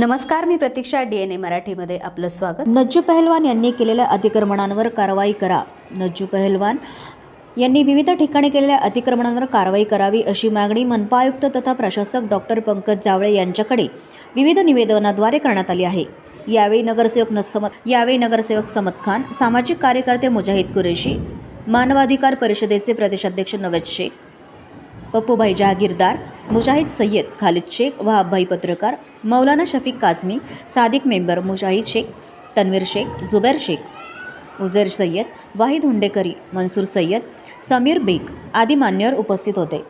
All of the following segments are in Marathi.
नमस्कार मी प्रतीक्षा डी एन ए मराठीमध्ये आपलं स्वागत. नज्जू पहलवान यांनी केलेल्या अतिक्रमणांवर कारवाई करा. नज्जू पहलवान यांनी विविध ठिकाणी केलेल्या अतिक्रमणांवर कारवाई करावी अशी मागणी मनपा आयुक्त तथा प्रशासक डॉक्टर पंकज जावळे यांच्याकडे विविध निवेदनाद्वारे करण्यात आली आहे. यावेळी नगरसेवक नसमत यावेळी नगरसेवक समत खान सामाजिक कार्यकर्ते मुजाहिद कुरेशी मानवाधिकार परिषदेचे प्रदेशाध्यक्ष नवेद शेख पप्पूभाई जहागीरदार मुजाहिद सय्यद खालिद शेख वहाबभाई पत्रकार मौलाना शफीक काझमी सादिक मेंबर मुजाहिद शेख तन्वीर शेख जुबैर शेख उझैर सय्यद वाहिद हुंडेकरी मनसूर सय्यद समीर बेग आदी मान्यवर उपस्थित होते.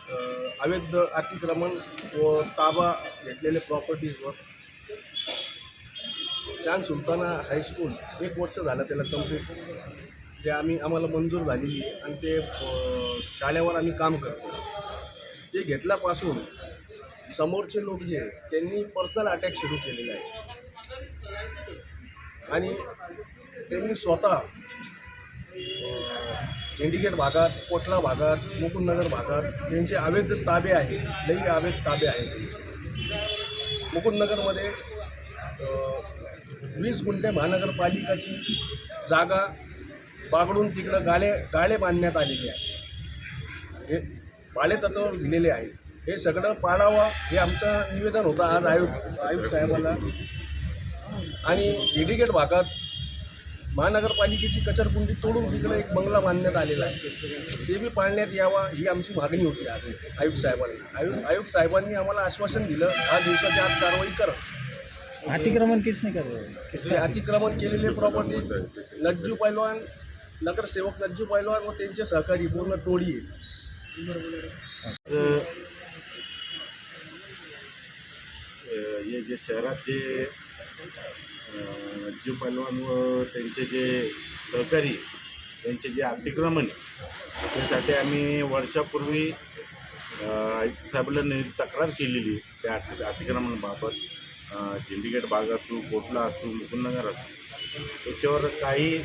अवैध अतिक्रमण व ताबा घेतलेले प्रॉपर्टीजवर चांद सुलताना हायस्कूल एक वर्ष झालं त्याला कंप्लीट जे आम्ही आम्हाला मंजूर झालेली आहे. आणि ते शाळेवर आम्ही काम करतो. ते घेतल्यापासून समोरचे लोक जे त्यांनी पर्सनल अटॅक सुरू केलेला आहे आणि त्यांनी स्वतः चेंडीगेट भागात कोटला भागात मुकुंदनगर भागात त्यांचे अवैध ताबे आहे लई अवैध ताबे आहेत. मुकुंदनगरमध्ये वीस गुंठे महानगरपालिकाची जागा बागडून तिकडं गाळे गाळे बांधण्यात आलेली आहे. हे तत्वावर दिलेले आहे. हे सगळं पाळावं हे आमचं निवेदन होतं आज आयुक्त आयुक्त साहेबांना. आणि जेडीगेट भागात महानगरपालिकेची कचरकुंडी तोडून तिकडे एक बंगला बांधण्यात आलेला आहे. ते बी पाळण्यात यावा ही आमची मागणी होती आज आयुक्त साहेबांना. आयुक्त आयुक्त साहेबांनी आम्हाला आश्वासन दिलं आज दिवसाच्या आत कारवाई कर. अतिक्रमण हो किस हे अतिक्रमण केलेले प्रॉपर्टी नज्जू पैलवान नगरसेवक नज्जू पैलवान व त्यांचे सहकारी पूर्ण टोळी हे जे शहरात जे जीव पैलवान व त्यांचे जे सहकारी त्यांचे जे अतिक्रमण त्यासाठी आम्ही वर्षापूर्वी अ, साहेबांना नि- तक्रार केलेली त्या अति अतिक्रमणाबाबत अ, झेंडीगेट भाग असू कोटला असू मुकुंदनगर असू त्याच्यावर काही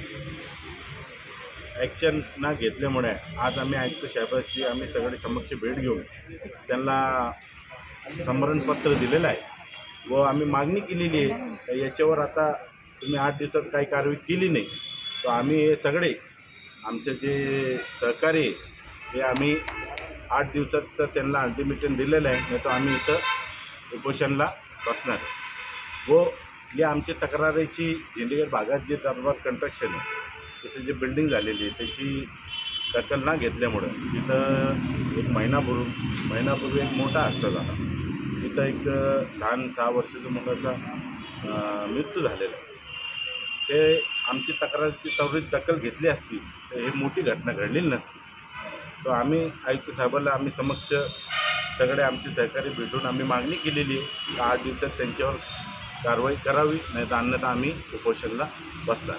ॲक्शन न घेतल्यामुळे आज आम्ही आयुक्त साहेबांची आम्ही सगळे समक्ष भेट घेऊन त्यांना समरणपत्र दिलेलं आहे व आम्ही मागणी केलेली आहे याच्यावर आता तुम्ही आठ दिवसात काही कारवाई केली नाही. तर आम्ही हे सगळे आमचे जे सहकारी हे आम्ही आठ दिवसात तर त्यांना अल्टिमेटम दिलेलं आहे. नाही तर आम्ही इथं उपोषणला बसणार व या आमची तक्रारीची झेंडीगड भागात जे दरबार कंट्रक्शन आहे तिथे जी बिल्डिंग झालेली आहे त्याची दखल ना घेतल्यामुळं तिथं एक महिनापूर्वी महिनापूर्वी एक मोठा हादसा झाला. तिथं एक लहान सहा वर्षाचा मुलाचा मृत्यू झालेला. ते आमची तक्रारीची त्वरित दखल घेतली असती तर ही मोठी घटना घडलेली नसती. तर आम्ही आयुक्त साहेबाला आम्ही समक्ष सगळे आमचे सहकारी भेटून आम्ही मागणी केलेली आहे आठ दिवसात त्यांच्यावर कारवाई करावी नाही तर अन्यथा आम्ही उपोषणला बसणार.